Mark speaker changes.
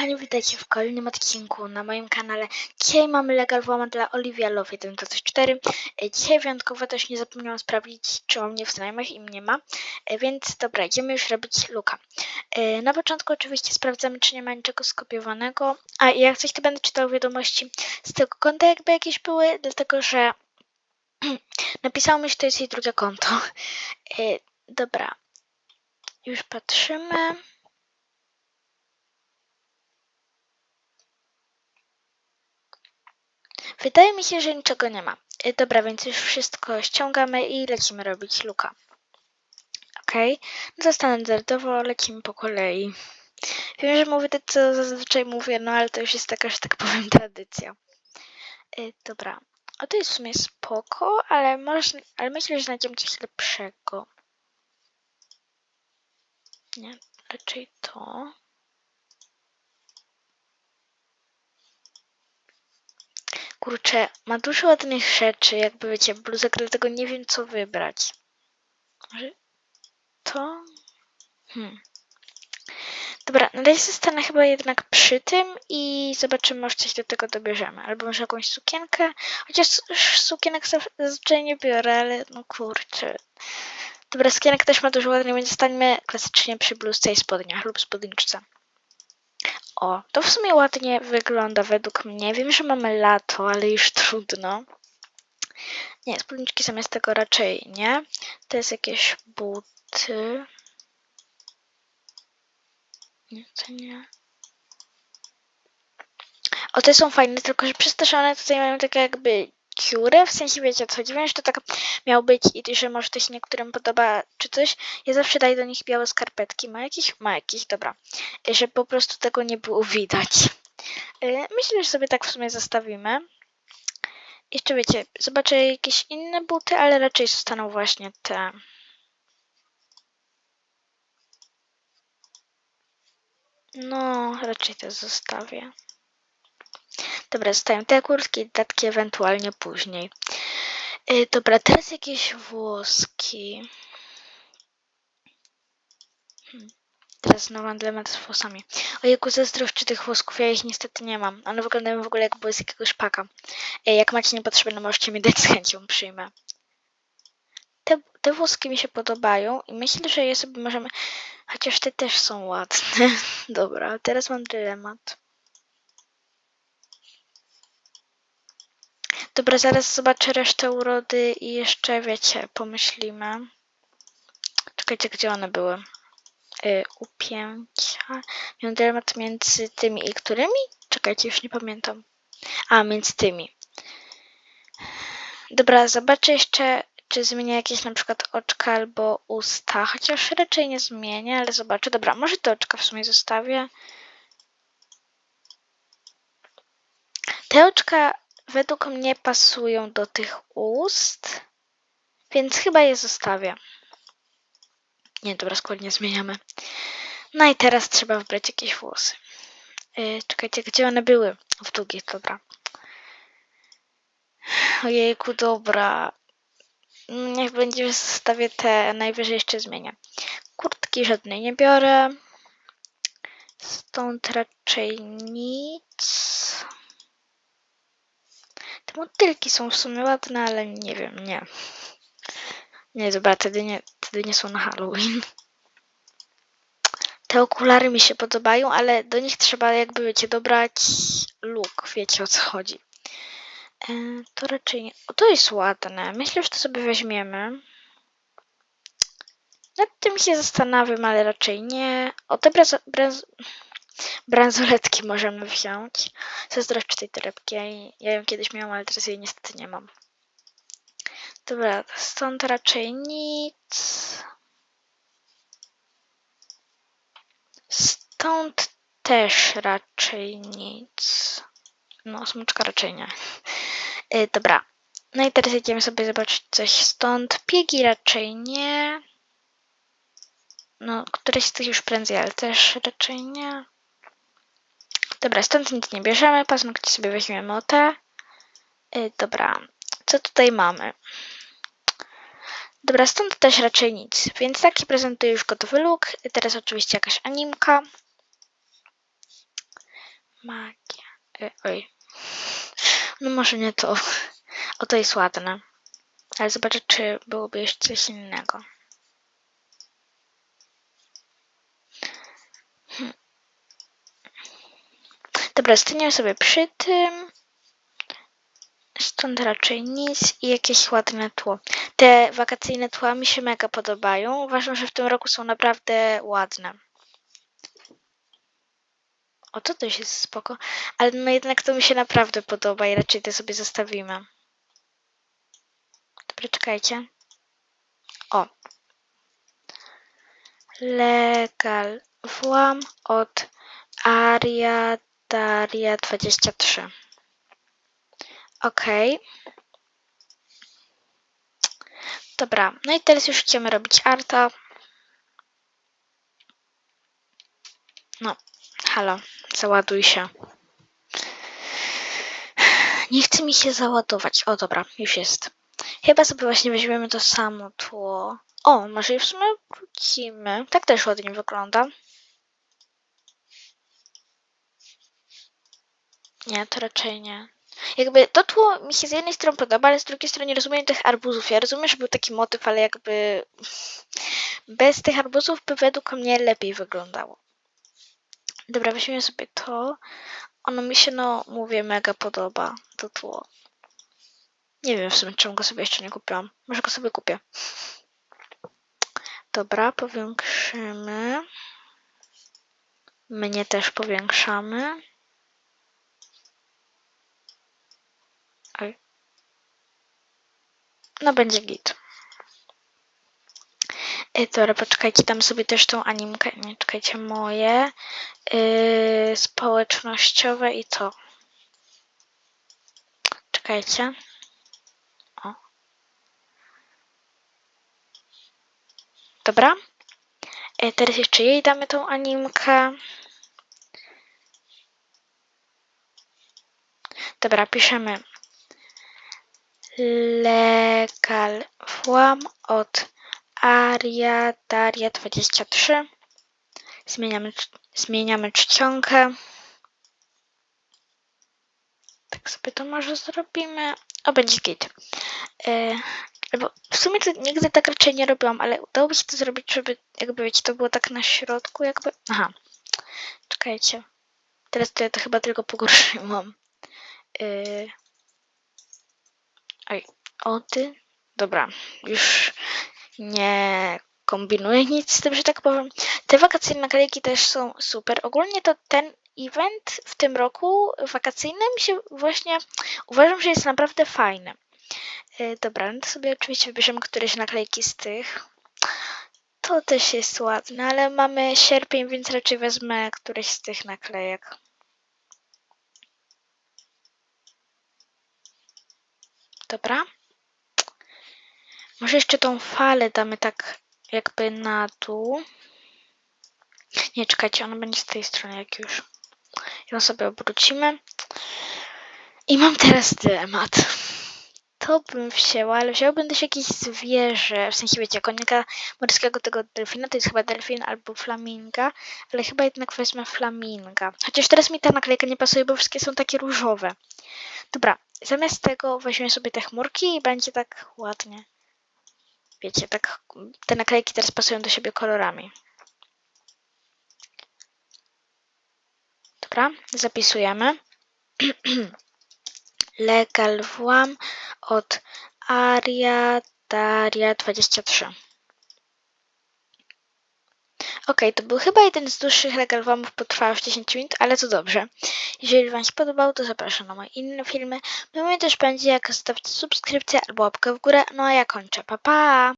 Speaker 1: kochani, witajcie w kolejnym odcinku na moim kanale. Dzisiaj mamy legal włamać dla Olivia Love 1.4. E, Dzisiaj wyjątkowo też nie zapomniałam sprawdzić, czy on mnie w znajomych i mnie ma. E, Więc dobra, idziemy już robić luka. E, Na początku oczywiście sprawdzamy, czy nie ma niczego skopiowanego. A jak coś, to będę czytał wiadomości z tego konta, jakby jakieś były, dlatego że napisało mi, że to jest jej drugie konto. Dobra, już patrzymy. Wydaje mi się, że niczego nie ma. Y, Dobra, więc już wszystko ściągamy i lecimy robić luka. Ok, no to standardowo lecimy po kolei. Wiem, że mówię to, co zazwyczaj mówię, no ale to już jest taka, że tak powiem, tradycja. Y, dobra, o to jest w sumie spoko, ale, może, ale myślę, że znajdziemy coś lepszego. Nie, raczej to. Kurczę, ma dużo ładnych rzeczy, jakby wiecie, bluzek, dlatego nie wiem co wybrać. Może to? Hmm. Dobra, na razie zostanę chyba jednak przy tym i zobaczymy, może coś do tego dobierzemy. Albo może jakąś sukienkę. Chociaż sukienek zazwyczaj nie biorę, ale no kurczę. Dobra, sukienek też ma dużo ładnych, więc zostańmy klasycznie przy bluzce i spodniach lub spódniczce. O, to w sumie ładnie wygląda według mnie. Wiem, że mamy lato, ale już trudno. Nie, spódniczki zamiast tego raczej nie. To jest jakieś buty. Nie, to nie. O, te są fajne, tylko że przez to, że one tutaj mają takie jakby dziury, w sensie wiecie co chodzi, wiem, że to tak miało być i że może to się niektórym podoba czy coś. Ja zawsze daję do nich białe skarpetki. Ma jakieś? Ma jakieś, dobra. Y, Żeby po prostu tego nie było widać. Y, Myślę, że sobie tak w sumie zostawimy. Jeszcze wiecie, zobaczę jakieś inne buty, ale raczej zostaną właśnie te. No, raczej te zostawię. Dobra, zostają te kurtki, dodatki ewentualnie później. Yy, dobra, teraz jakieś włoski. Hmm. Teraz znowu mam dylemat z włosami. Ojejku, zazdroszczę tych włosków, ja ich niestety nie mam. One wyglądają w ogóle jak były z jakiegoś paka. Yy, jak macie niepotrzebne, możecie mi dać z chęcią, przyjmę. Te, te włoski mi się podobają i myślę, że je sobie możemy... Chociaż te też są ładne. Dobra, teraz mam dylemat. Dobra, zaraz zobaczę resztę urody i jeszcze, wiecie, pomyślimy. Czekajcie, gdzie one były? Y, upięcia. Miałem dylemat między tymi i którymi? Czekajcie, już nie pamiętam. A, między tymi. Dobra, zobaczę jeszcze, czy zmienię jakieś na przykład oczka albo usta. Chociaż raczej nie zmienię, ale zobaczę. Dobra, może te oczka w sumie zostawię. Te oczka według mnie pasują do tych ust, więc chyba je zostawię. Nie, dobra, składnie zmieniamy. No i teraz trzeba wybrać jakieś włosy. Yy, czekajcie, gdzie one były? W długich, dobra. Ojejku, dobra. Niech będzie, zostawię te, najwyżej jeszcze zmienię. Kurtki żadnej nie biorę. Stąd raczej nic. Te motylki są w sumie ładne, ale nie wiem, nie. Nie, dobra, wtedy nie, wtedy nie są na Halloween. Te okulary mi się podobają, ale do nich trzeba jakby, wiecie, dobrać look, wiecie o co chodzi. E, to raczej nie... O, to jest ładne. Myślę, że to sobie weźmiemy. Nad tym się zastanawiam, ale raczej nie. O, te branzo... branz... bransoletki możemy wziąć. Zazdroszczę tej torebki. Ja, ją kiedyś miałam, ale teraz jej niestety nie mam. Dobra, stąd raczej nic. Stąd też raczej nic. No, smoczka raczej nie. Yy, dobra. No i teraz idziemy sobie zobaczyć coś stąd. Piegi raczej nie. No, któreś z tych już prędzej, ale też raczej nie. Dobra, stąd nic nie bierzemy. Paznokcie sobie weźmiemy o te. Yy, dobra. Co tutaj mamy? Dobra, stąd też raczej nic, więc taki prezentuję już gotowy look. Teraz oczywiście jakaś animka. Magia. E, oj. No może nie to. O, to jest ładne. Ale zobaczę, czy byłoby jeszcze coś innego. Dobra, staniemy sobie przy tym. Stąd raczej nic i jakieś ładne tło. Te wakacyjne tła mi się mega podobają. Uważam, że w tym roku są naprawdę ładne. O, to też jest spoko. Ale no jednak to mi się naprawdę podoba i raczej to sobie zostawimy. Dobra, czekajcie. O. Legal. Włam od Aria Daria 23. Okej. Dobra, no i teraz już chcemy robić arta. No, halo, załaduj się. Nie chce mi się załadować. O, dobra, już jest. Chyba sobie właśnie weźmiemy to samo tło. O, może i w sumie wrócimy. Tak też ładnie wygląda. Nie, to raczej nie. Jakby to tło mi się z jednej strony podoba, ale z drugiej strony nie rozumiem tych arbuzów. Ja rozumiem, że był taki motyw, ale jakby bez tych arbuzów by według mnie lepiej wyglądało. Dobra, weźmiemy sobie to. Ono mi się, no mówię, mega podoba, to tło. Nie wiem w sumie, czemu go sobie jeszcze nie kupiłam. Może go sobie kupię. Dobra, powiększymy. Mnie też powiększamy. Oj. No będzie git. Ej, dobra, poczekajcie, dam sobie też tą animkę. Nie, czekajcie, moje. Yy, społecznościowe i to. Czekajcie. O. Dobra. Yy, teraz jeszcze jej damy tą animkę. Dobra, piszemy legal włam od Aria Daria 23. Zmieniamy, zmieniamy czcionkę. Tak sobie to może zrobimy. O, będzie git. Yy, albo w sumie to nigdy tak raczej nie robiłam, ale udało mi się to zrobić, żeby jakby wiecie, to było tak na środku, jakby. Aha. Czekajcie. Teraz to ja to chyba tylko pogorszyłam. Yy... Oj, o ty. Dobra, już nie kombinuję nic z tym, że tak powiem. Te wakacyjne naklejki też są super. Ogólnie to ten event w tym roku wakacyjny mi się właśnie uważam, że jest naprawdę fajny. Yy, dobra, no to sobie oczywiście wybierzemy któreś naklejki z tych. To też jest ładne, ale mamy sierpień, więc raczej wezmę któreś z tych naklejek. Dobra. Może jeszcze tą falę damy tak jakby na dół. Nie, czekajcie, ona będzie z tej strony jak już. Ją sobie obrócimy. I mam teraz dylemat. To bym wzięła, ale wzięłabym też jakieś zwierzę, w sensie wiecie, konika morskiego tego delfina, to jest chyba delfin albo flaminga, ale chyba jednak wezmę flaminga. Chociaż teraz mi ta naklejka nie pasuje, bo wszystkie są takie różowe. Dobra, zamiast tego weźmiemy sobie te chmurki i będzie tak ładnie. Wiecie, tak te naklejki teraz pasują do siebie kolorami. Dobra, zapisujemy. Legal włam od Aria Daria 23. Ok, to był chyba jeden z dłuższych legal włamów, potrwał już 10 minut, ale to dobrze. Jeżeli Wam się podobał, to zapraszam na moje inne filmy. Mi też będzie, jak zostawić subskrypcję albo łapkę w górę. No a ja kończę. Pa, pa!